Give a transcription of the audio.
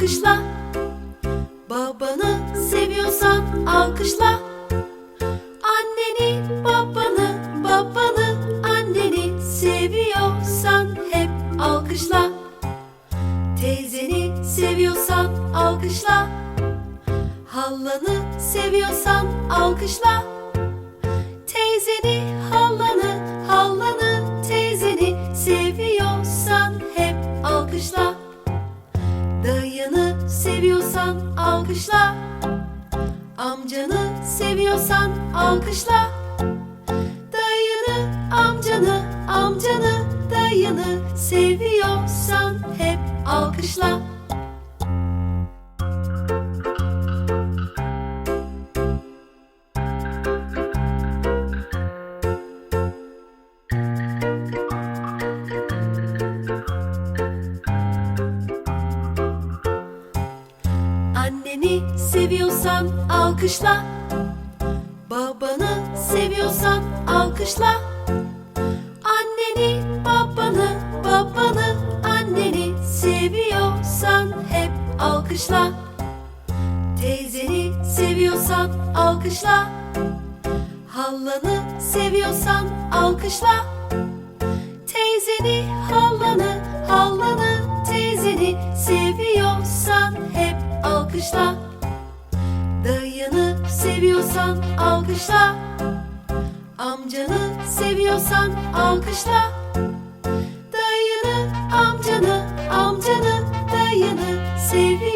alkışla. Babanı seviyorsan alkışla. Anneni, babanı, babanı, anneni seviyorsan hep alkışla. Teyzeni seviyorsan alkışla. Hallanı seviyorsan alkışla. Seviyorsan alkışla. Amcanı seviyorsan alkışla. Dayını, amcanı, amcanı, dayını seviyorsan hep alkışla. Anneni seviyorsan alkışla. Babanı seviyorsan alkışla. Anneni, babanı, babanı, anneni seviyorsan hep alkışla. Teyzeni seviyorsan alkışla. Hallanı seviyorsan alkışla. Teyzeni, hallanı, seviyorsan hep alkışla. Dayını seviyorsan alkışla. Amcanı seviyorsan alkışla. Dayını, amcanı, amcanı, dayını seviyorsan